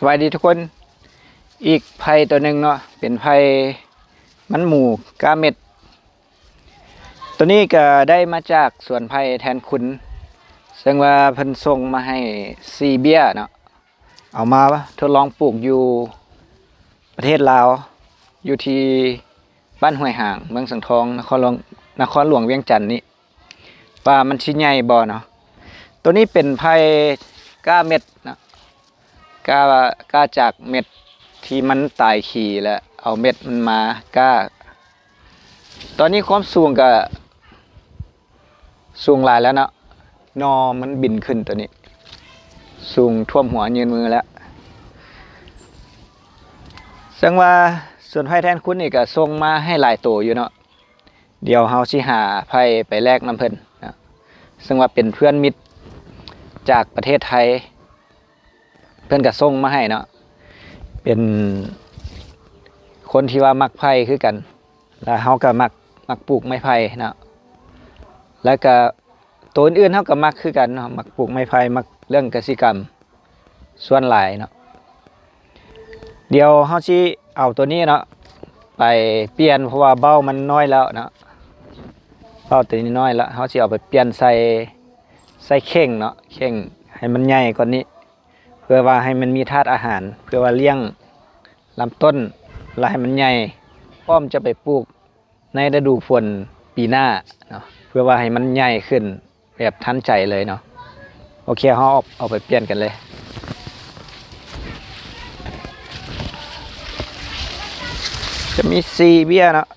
สวัสดีทุกคน อีกไผ่ตัวหนึ่งเนาะเป็นไผ่มันหมูกาเม็ด ตัวนี้ก็ได้มาจากสวนไผ่แทนคุณซึ่งว่าเพิ่นส่งมาให้ซีเบียเนาะเอามาทดลองปลูกอยู่ประเทศลาว อยู่ที่บ้านห้วยห่าง เมืองสังทองนครหลวงนครหลวงเวียงจันทน์นี่ว่ามันชิ้นใหญ่บ่เนาะตัวนี้เป็นไผ่ก้าเม็ดเนาะ กล้ากล้าจากเม็ดที่มันตายขี่แล้วเอาเม็ดมันมากล้า ตอนนี้ความสูงก็สูงลายแล้วเนาะนอมันบินขึ้นตัวนี้ สูงท่วมหัวยืนมือแล้วซึ่งว่าส่วนไพ่แทนคุณนี่ก็ส่งมาให้หลายตัวอยู่เนาะเดี๋ยวเฮาสิหาไพ่ไปแลกน้ำเพิ่นนะซึ่งว่าเป็นเพื่อนมิตรจากประเทศไทย เพื่อนก็ส่งมาให้เนาะเป็นคนที่ว่ามักไผ่คือกัน แล้วเฮาก็มักมักปลูกไม้ไผ่เนาะแล้วก็ตัวอื่นเฮาก็มักคือกันเนาะมักปลูกไม้ไผ่มักเรื่องกสิกรรม ส่วนหลายเนาะเดี๋ยวเฮาสิเอาตัวนี้เนาะไปเปลี่ยนเพราะว่าเบ้ามันน้อยแล้วเนาะเบ้าตัวนี้น้อยแล้วเฮาสิเอาไปเปลี่ยนใส่ใส่เข่งเนาะเข่งให้มันใหญ่กว่านี้ พื่อว่าให้มันมีธาตุอาหาร เพื่อว่าเลี้ยงลำต้นแล้วให้มันใหญ่พร้อมจะไปปลูกในฤดูฝนปีหน้าเนาะเพื่อว่าให้มันใหญ่ขึ้นแบบทันใจเลยเนาะโอเคเขาเอาเอาไปเปลี่ยนกันเลยจะมีซีเบียเนาะ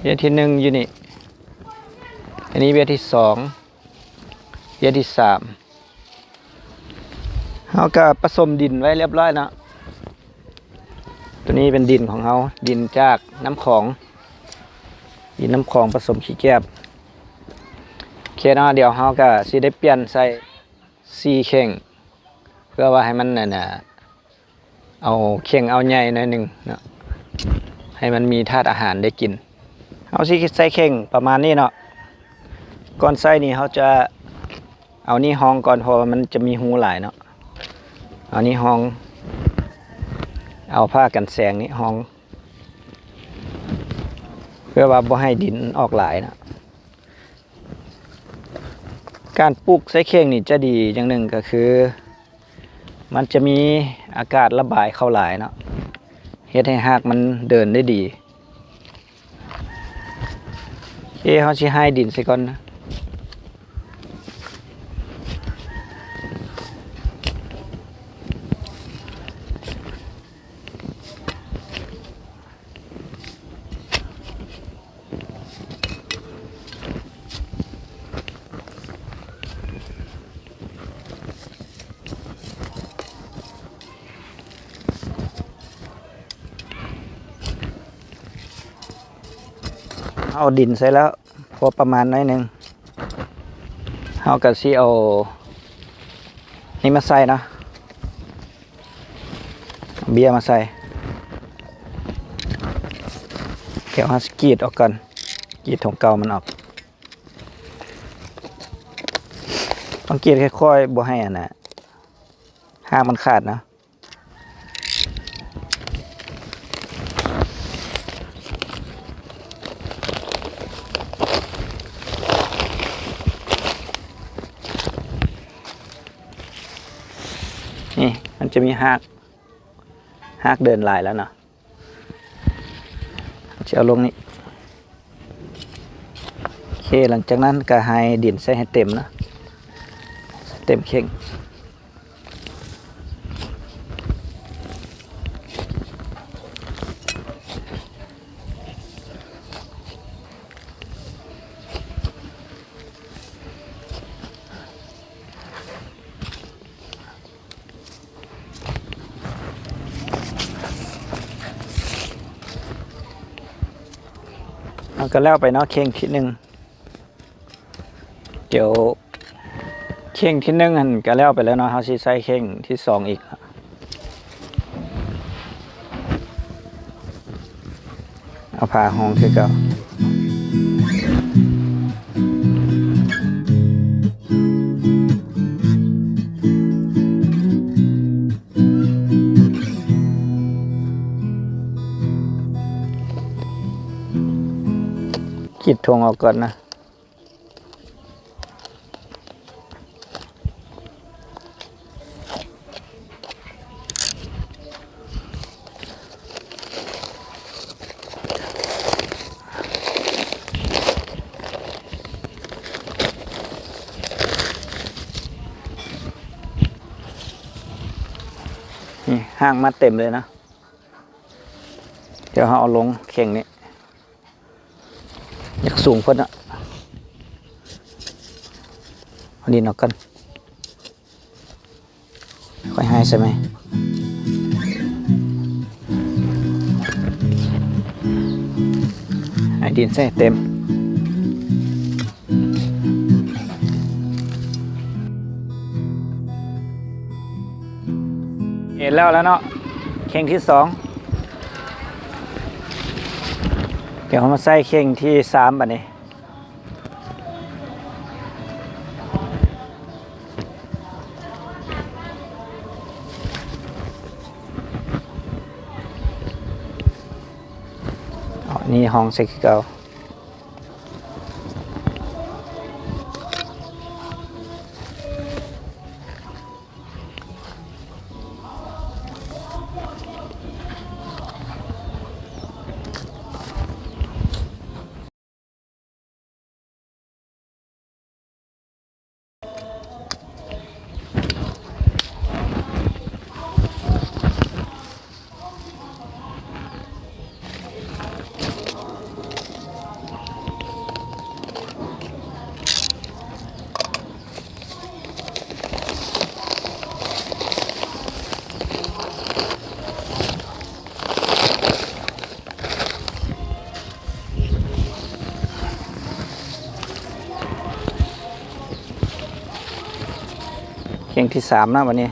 เบียที่หนึ่งอยู่นี่ อันนี้เบียที่สองเบียที่สามเขาก็ผสมดินไว้เรียบร้อยนะตัวนี้เป็นดินของเขาดินจากน้ำของ ดินน้ำของผสมขี้แกบโอเคนาะเดี๋ยวเขาก็สิได้เปลี่ยนใส่ซีเข่ง เพื่อว่าให้มันน่ะนะเอาเข่งเอาใหญ่หน่อยหนึ่งเนาะให้มันมีธาตุอาหารได้กิน เอาสิใส่เข่งประมาณนี้เนาะ ก่อนใส่นี่เขาจะเอานี่ห้องก่อนเพราะมันจะมีหูหลายเนาะเอานี่ห้อง เอาผ้ากันแสงนี่ห้อง เพื่อว่าบ่ให้ดินออกหลายนะการปลูกไส้เข่งนี่จะดีอย่างหนึ่งก็คือ มันจะมีอากาศระบายเข้าหลายเนาะเฮ็ดให้หากมันเดินได้ดี เอ้เขาสิให้ดินใส่ก่อนนะ เอาดินใส่แล้วพอประมาณน้อยหนึ่งเอากระซีเอานี่มาใส่นะเบียร์มาใส่เดี๋ยวเอาสกีดออกก่อนกีดของเก่ามันออกต้องกีดค่อยๆบ่ให้อะนะห้ามมันขาดนะ นี่มัน จะมีหากหากเดินลายแล้วเนาะจะเอาลงนี่โอเคหลังจากนั้นก็ให้ดินใส่ให้เต็มนะเต็มเข่ง เอาก็แล้วไปเนาะเข่งทีหนึ่งเดี๋ยวเข่งที่หนึ่งหันก็แล้วไปแล้วเนาะเขาสิใส่เข่งที่สองอีกเอาผ่าห้องคือเก่า กรีดทงออกก่อนนะ นี่ห้างมาเต็มเลยนะ เดี๋ยวเราเอาลงเข่งนี้ อยากสูงเพิ่นอะเอาดินออกกัน ค่อยให้ใช่ไหมให้ดินใส่เต็มเห็นแล้วแล้วเนาะเข่งที่สอง เดี๋ยวเรามาใส่เข่งที่สามบัดนี้อ๋อนี่ห้องเซ็กเก่า เข่งที่สามนะวันนี้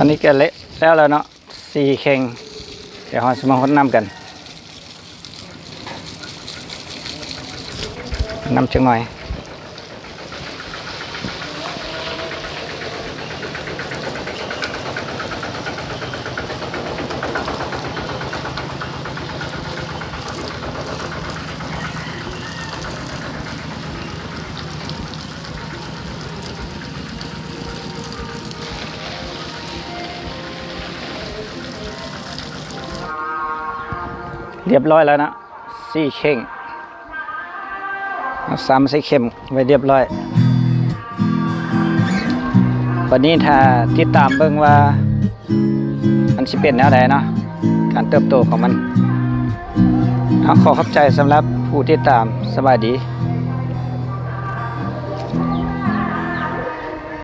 ตอนนี้แกเละแล้วแล้วเนาะสี่เข่งเดี๋ยวฮอนสมาหดน้ำกันน้ำจังหน่อย เรียบร้อยแล้วนะสี่เข่งเอาสามสี่เข็มไว้เรียบร้อย วันนี้ถ้าติดตามเบิ่งว่า มันสิเป็นแนวใดเนาะการเติบโตของมันเอาขอขอบใจสำหรับผู้ติดตามสบายดี